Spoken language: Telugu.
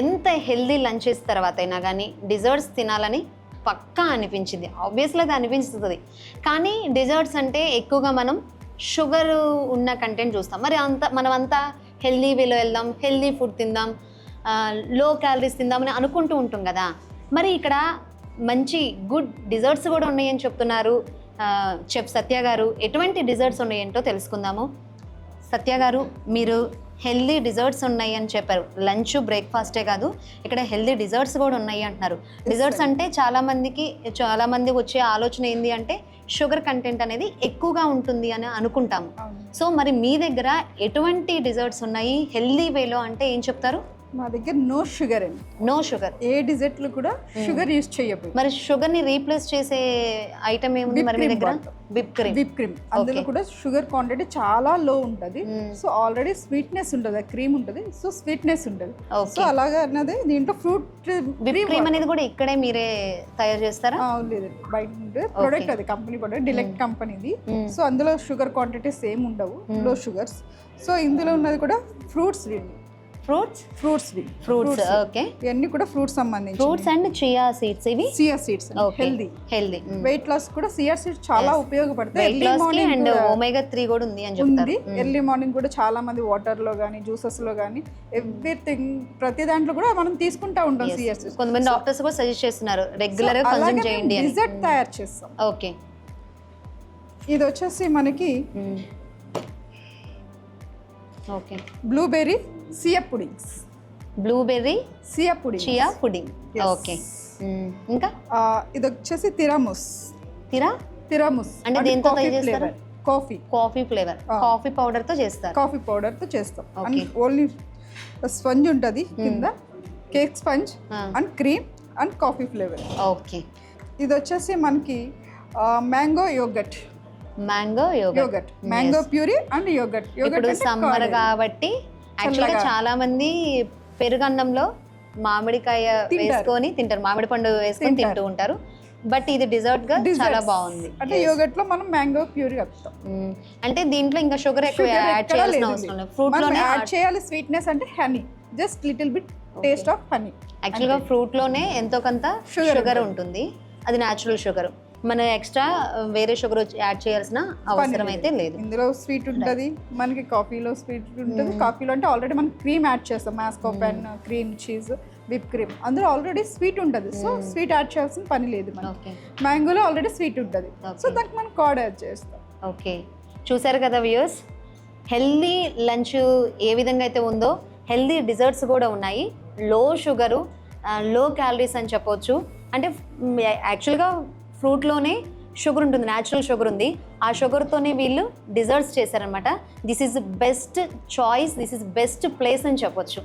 ఎంత హెల్దీ లంచెస్ తర్వాత అయినా కానీ డిజర్ట్స్ తినాలని పక్కా అనిపించింది. ఆబ్వియస్లీ అది అనిపిస్తుంది కానీ డిజర్ట్స్ అంటే ఎక్కువగా మనం షుగర్ ఉన్న కంటెంట్ చూస్తాం. మరి అంత మనం అంతా హెల్దీ వేలో వెళ్దాం హెల్దీ ఫుడ్ తిందాం లో క్యాలరీస్ తిందామని అనుకుంటూ ఉంటాం కదా. మరి ఇక్కడ మంచి గుడ్ డిజర్ట్స్ కూడా ఉన్నాయని చెప్తున్నారు చెఫ్ సత్య గారు. ఎటువంటి డిజర్ట్స్ ఉన్నాయంటో తెలుసుకుందాము. సత్య గారు మీరు హెల్దీ డిజర్ట్స్ ఉన్నాయి అని చెప్పారు. లంచ్ బ్రేక్ఫాస్టే కాదు ఇక్కడ హెల్దీ డిజర్ట్స్ కూడా ఉన్నాయి అంటున్నారు. డిజర్ట్స్ అంటే చాలా మందికి చాలా మంది వచ్చే ఆలోచన ఏంది అంటే షుగర్ కంటెంట్ అనేది ఎక్కువగా ఉంటుంది అని అనుకుంటాము. సో మరి మీ దగ్గర ఎటువంటి డిజర్ట్స్ ఉన్నాయి? హెల్దీ వేలో అంటే ఏం చెప్తారు? మా దగ్గర నో షుగర్ అండి. నో షుగర్ ఏ డిజర్ట్లు కూడా షుగర్ యూజ్ చేయబోయి. మరి షుగర్ని రీప్లేస్ చేసే ఐటమ్ ఏముంది మరి మీ దగ్గర. విప్ క్రీమ్ విప్ క్రీమ్ అందులో కూడా షుగర్ క్వాంటిటీ చాలా లో ఉంటుంది. సో ఆల్రెడీ స్వీట్నెస్ ఉంటుంది ఆ క్రీమ్ ఉంటుంది. సో స్వీట్నెస్ ఉంటుంది. సో అలాగా అన్నది దీంట్లో ఫ్రూట్ విప్ క్రీమ్ అనేది కూడా ఇక్కడే మీరే తయారు చేస్తారా? లేదండి బయట ప్రొడక్ట్ అది కంపెనీ ప్రొడక్ట్ డిలెక్ట్ కంపెనీది సో అందులో షుగర్ క్వాంటిటీస్ ఏమి ఉండవు లో షుగర్స్ సో ఇందులో ఉన్నది కూడా fruits fruits? Fruits fruits okay. ఇవన్నీ కూడా ఫ్రూట్స్ సంబంధించి ఫ్రూట్స్ అండ్ చియా సీడ్స్ ఇవి? Chia seeds healthy healthy weight loss కూడా సియా సీడ్స్ చాలా ఉపయోగపడతాయి. Early morning and omega three కూడా ఉంది అని చెప్తారు. ఎర్లీ మార్నింగ్ కూడా చాలా మంది వాటర్లో కానీ జ్యూసెస్లో కానీ ఎవ్రీథింగ్ ప్రతి దాంట్లో కూడా మనం తీసుకుంటా ఉంటాం సియా సీడ్స్ కొంతమంది డాక్టర్స్ కూడా సజెస్ట్ చేస్తున్నారు. రెగ్యులర్గా కన్సూమ్ చేయండి అని. డిజర్ట్ తయారు చేస్తాం. ఓకే. ఇది వచ్చేసి మనకి okay. Blueberry chia puddings blueberry chia pudding chia pudding. Okay ఇంకా ఇది వచ్చేసి తిరాముస్. తిరా? తిరాముస్. అంటే దేంతో చేస్తారు? కాఫీ కాఫీ ఫ్లేవర్ కాఫీ పౌడర్తో చేస్తారు. కాఫీ పౌడర్తో చేస్తాం ఓన్లీ స్పంజ్ ఉంటుంది కింద. Cake sponge. And cream and coffee flavour okay ఇది వచ్చేసి మనకి mango yogurt mango yogurt mango puree and yogurt yogurt summer కాబట్టి యాక్చువల్గా చాలా మంది పెరుగన్నంలో మామిడికాయ వేసుకొని తింటారు. మామిడి పండు వేసుకొని తింటూ ఉంటారు. బట్ ఇది డిజర్ట్గా చాలా బాగుంది. అంటే యోగట్లో మనం మ్యాంగో ప్యూరీ కలుపుతాం. అంటే దీంట్లో ఇంకా షుగర్ ఎక్కువ Sugar యాడ్ చేయాల్సిన అవసరం లేదు. ఫ్రూట్లోనే యాడ్ చేయాలి స్వీట్నెస్ అంటే honey just little bit taste of honey యాక్చువల్గా ఫ్రూట్లోనే ఎంతో కొంత Sugar షుగర్ ఉంటుంది. అది న్యాచురల్ షుగర్ మన ఎక్స్ట్రా వేరే షుగర్ యాడ్ చేయాల్సిన అవసరం అయితే లేదు. ఇందులో స్వీట్ ఉంటుంది మనకి కాఫీలో స్వీట్ ఉంటుంది. కాఫీలో అంటే ఆల్రెడీ మనం క్రీమ్ యాడ్ చేస్తాం. Mascarpone cream cheese whip cream అందులో ఆల్రెడీ స్వీట్ ఉంటుంది. సో స్వీట్ యాడ్ చేయాల్సిన పని లేదు మనకి. మ్యాంగోలో ఆల్రెడీ స్వీట్ ఉంటుంది. సో. దానికి మనం కార్డ్ యాడ్ చేస్తాం. ఓకే చూసారు కదా వ్యూయర్స్ హెల్దీ లంచ్ ఏ విధంగా అయితే ఉందో హెల్దీ డిజర్ట్స్ కూడా ఉన్నాయి. లో షుగరు లో క్యాలరీస్ అని చెప్పొచ్చు. అంటే యాక్చువల్గా ఫ్రూట్లోనే షుగర్ ఉంటుంది న్యాచురల్ షుగర్ ఉంది. ఆ షుగర్తోనే వీళ్ళు డిజర్ట్స్ చేశారనమాట this is best choice this is best place అని చెప్పొచ్చు.